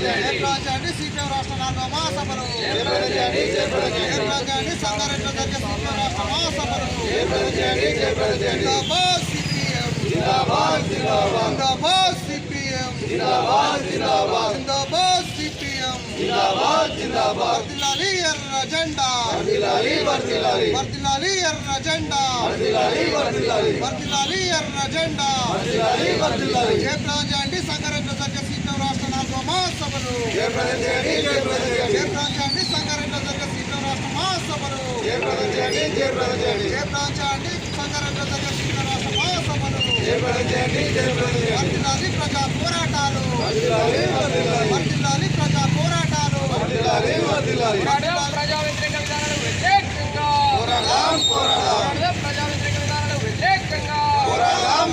జయప్రదండి CPM రాష్ట్ర నాలుగో మహాసభలు జయప్రదండి జరిగే సిపిఎం రాష్ట్ర మహాసభలు జిందాబాద్ సిపిఎం జిందాబాద్ సిపిఎం జిందాబాద్ సిపిఎం వర్దిల్లాలి ఎర్ర జెండా వర్దిల్లాలి ఎర్ర జెండా ఎర్ర జెండా జయప్రదం చేయండి సంగారెడ్డిలో జరిగే సిపిఎం రాష్ట్ర చేయండి సంగారెడ్డిలో జరిగే సిపిఎం రాష్ట్ర మహాసభలు. చేయండి సంగారెడ్డిలో జరిగే సిపిఎం రాష్ట్ర మహాసభలు. వర్దిల్లాలి ప్రజా పోరాటాలు. వర్దిల్లాలి ప్రజా పోరాటాలు. ప్రజా వ్యతిరేక విధానాలకు వ్యతిరేకంగా. పోరాడదాం ప్రజా వ్యతిరేక విధానాలకు వ్యతిరేకంగా. పోరాడదాం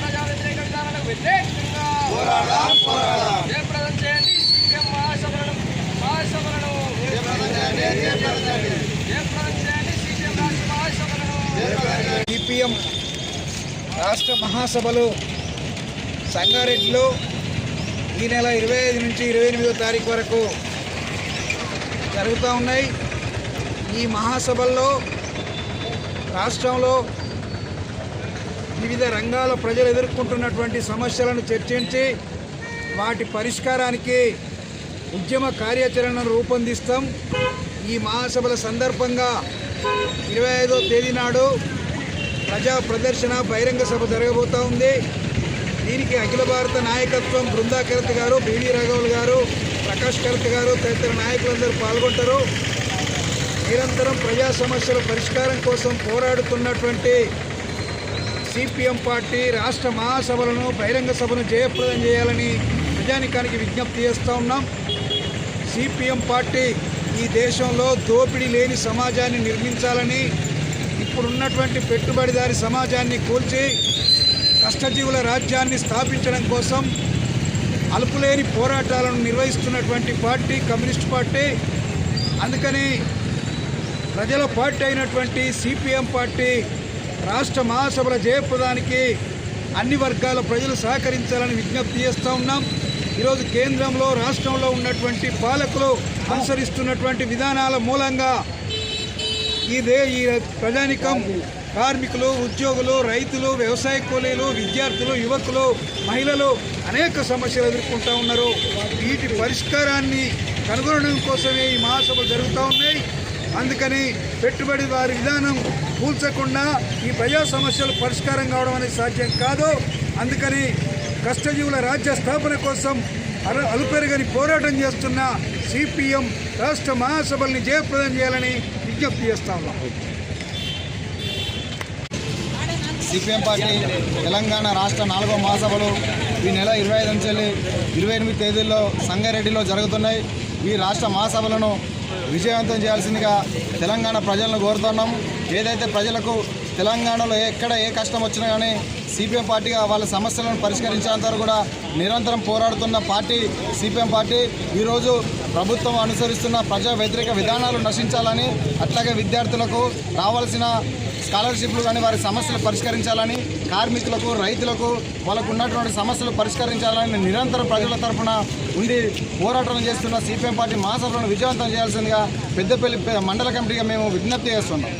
ప్రజా వ్యతిరేక విధానాలకు వ్యతిరేకంగా. జయప్రదం చేయండి సీపీఎం మహాసభలను మహాసభలను జయప్రదం చేయండి సీపీఎం రాష్ట్ర మహాసభలను సిపిఎం రాష్ట్ర మహాసభలు సంగారెడ్డిలో ఈ నెల ఇరవై ఐదు నుంచి ఇరవై ఎనిమిదో తారీఖు వరకు జరుగుతూ ఉన్నాయి. ఈ మహాసభల్లో రాష్ట్రంలో వివిధ రంగాల ప్రజలు ఎదుర్కొంటున్నటువంటి సమస్యలను చర్చించి వాటి పరిష్కారానికి ఉద్యమ కార్యాచరణను రూపొందిస్తాం. ఈ మహాసభల సందర్భంగా ఇరవై ఐదో తేదీ నాడు ప్రజా ప్రదర్శన బహిరంగ సభ జరగబోతూ ఉంది. దీనికి అఖిల భారత నాయకత్వం బృందా కరత్ గారు బివి రాఘవులు గారు ప్రకాష్ కరత్ గారు తదితర నాయకులందరూ పాల్గొంటారు. నిరంతరం ప్రజా సమస్యల పరిష్కారం కోసం పోరాడుతున్నటువంటి సిపిఎం పార్టీ రాష్ట్ర మహాసభలను బహిరంగ సభను జయప్రదం చేయాలని ప్రజానికానికి విజ్ఞప్తి చేస్తూ ఉన్నాం. సిపిఎం పార్టీ ఈ దేశంలో దోపిడీ లేని సమాజాన్ని నిర్మించాలని ఇప్పుడున్నటువంటి పెట్టుబడిదారి సమాజాన్ని కూల్చి కష్టజీవుల రాజ్యాన్ని స్థాపించడం కోసం అలుపులేని పోరాటాలను నిర్వహిస్తున్నటువంటి పార్టీ కమ్యూనిస్ట్ పార్టీ అందుకని ప్రజల పార్టీ అయినటువంటి సిపిఎం పార్టీ రాష్ట్ర మహాసభల జయప్రదానికి అన్ని వర్గాల ప్రజలు సహకరించాలని విజ్ఞప్తి చేస్తూ ఉన్నాం. ఈరోజు కేంద్రంలో రాష్ట్రంలో ఉన్నటువంటి పాలకులు అనుసరిస్తున్నటువంటి విధానాల మూలంగా ఇదే ఈ ప్రజానికం కార్మికులు ఉద్యోగులు రైతులు వ్యవసాయ కూలీలు విద్యార్థులు యువకులు మహిళలు అనేక సమస్యలు ఎదుర్కొంటూ ఉన్నారు. వీటి పరిష్కారాన్ని కనుగొనడం కోసమే ఈ మహాసభలు జరుగుతూ ఉన్నాయి. అందుకని పెట్టుబడిదారు విధానం కూల్చకుండా ఈ ప్రజా సమస్యలు పరిష్కారం కావడం అనేది సాధ్యం కాదు. అందుకని కష్టజీవుల రాజ్య స్థాపన కోసం అర అలుపెరగని పోరాటం చేస్తున్న సిపిఎం రాష్ట్ర మహాసభల్ని జయప్రదం చేయాలని విజ్ఞప్తి చేస్తా ఉన్నాం. సిపిఎం పార్టీ తెలంగాణ రాష్ట్ర నాలుగో మహాసభలు ఈ నెల ఇరవై ఐదు నుంచి ఇరవై ఎనిమిది తేదీల్లో సంగారెడ్డిలో జరుగుతున్నాయి. ఈ రాష్ట్ర మహాసభలను విజయవంతం చేయాల్సిందిగా తెలంగాణ ప్రజలను కోరుతున్నాం. ఏదైతే ప్రజలకు తెలంగాణలో ఎక్కడ ఏ కష్టం వచ్చినా కానీ సిపిఎం పార్టీగా వాళ్ళ సమస్యలను పరిష్కరించేంత వరకు కూడా నిరంతరం పోరాడుతున్న పార్టీ సిపిఎం పార్టీ. ఈరోజు ప్రభుత్వం అనుసరిస్తున్న ప్రజా వ్యతిరేక విధానాలు నశించాలని అట్లాగే విద్యార్థులకు రావాల్సిన స్కాలర్షిప్లు కానీ వారి సమస్యలు పరిష్కరించాలని కార్మికులకు రైతులకు వాళ్ళకు ఉన్నటువంటి సమస్యలు పరిష్కరించాలని నిరంతరం ప్రజల తరఫున ఉండి పోరాటం చేస్తున్న సిపిఎం పార్టీ మహాసభలను విజయవంతం చేయాల్సిందిగా పెద్దపల్లి మండల కమిటీగా మేము విజ్ఞప్తి చేస్తున్నాం.